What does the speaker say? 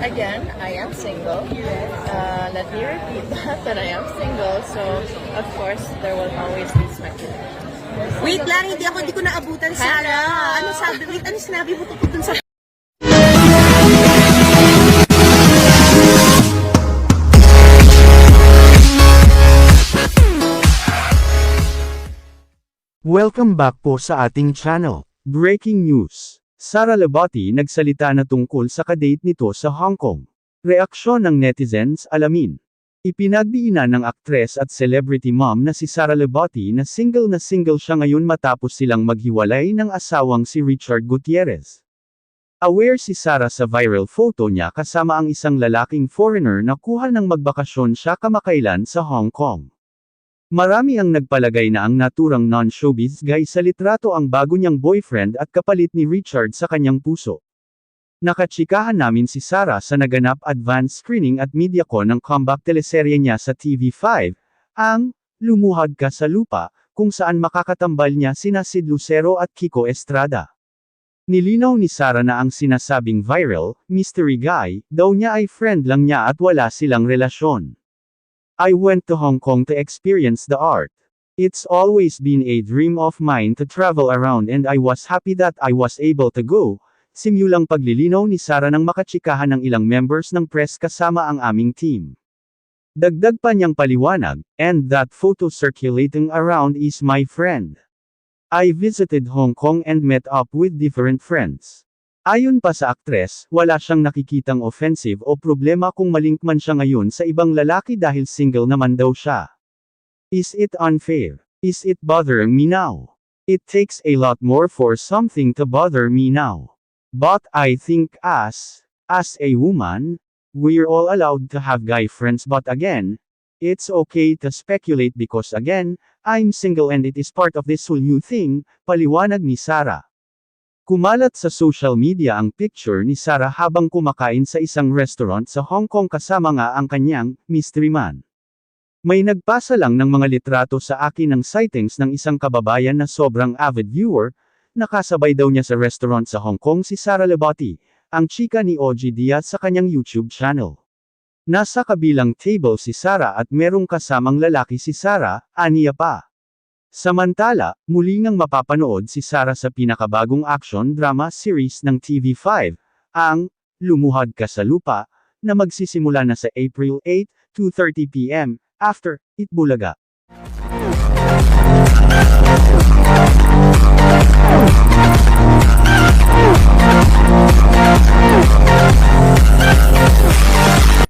again, I am single. Uh, let me repeat that, that I am single. So, of course, there will always be speculation. Wait lang, hindi ako, hindi ko naabutan, Sarah. Ano sabi, wait, ano sinabi mo tungkol dun sa... Welcome back po sa ating channel. Breaking news. Sara Labati nagsalita na tungkol sa kadate nito sa Hong Kong. Reaksyon ng netizens alamin. Ipinagdiinan ng aktres at celebrity mom na si Sara Labati na single na single siya ngayon matapos silang maghiwalay ng asawang si Richard Gutierrez. Aware si Sara sa viral photo niya kasama ang isang lalaking foreigner na kuha ng magbakasyon siya kamakailan sa Hong Kong. Marami ang nagpalagay na ang naturang non-showbiz guy sa litrato ang bago niyang boyfriend at kapalit ni Richard sa kanyang puso. Nakachikahan namin si Sarah sa naganap advance screening at MediaCon ng comeback teleserye niya sa TV5, ang Lumuhad Ka sa Lupa, kung saan makakatambal niya sina Sid Lucero at Kiko Estrada. Nilinaw ni Sarah na ang sinasabing viral, mystery guy, daw niya ay friend lang niya at wala silang relasyon. I went to Hong Kong to experience the art. It's always been a dream of mine to travel around and I was happy that I was able to go. Simulang paglilinaw ni Sarah nang makachikahan ng ilang members ng press kasama ang aming team. Dagdag pa niyang paliwanag, and that photo circulating around is my friend. I visited Hong Kong and met up with different friends. Ayon pa sa aktres, wala siyang nakikitang offensive o problema kung malink man siya ngayon sa ibang lalaki dahil single naman daw siya. Is it unfair? Is it bothering me now? It takes a lot more for something to bother me now. But I think as, as a woman, we're all allowed to have guy friends but again, it's okay to speculate because again, I'm single and it is part of this whole new thing, paliwanag ni Sarah. Kumalat sa social media ang picture ni Sarah habang kumakain sa isang restaurant sa Hong Kong kasama nga ang kanyang mystery man. May nagpasa lang ng mga litrato sa akin ng sightings ng isang kababayan na sobrang avid viewer, nakasabay daw niya sa restaurant sa Hong Kong si Sarah Labati, ang chika ni OG Diaz sa kanyang YouTube channel. Nasa kabilang table si Sarah at merong kasamang lalaki si Sarah, aniya pa. Samantala, muli ngang mapapanood si Sarah sa pinakabagong action drama series ng TV5, ang Lumuhad Ka sa Lupa, na magsisimula na sa April 8, 2.30pm, after Itbulaga.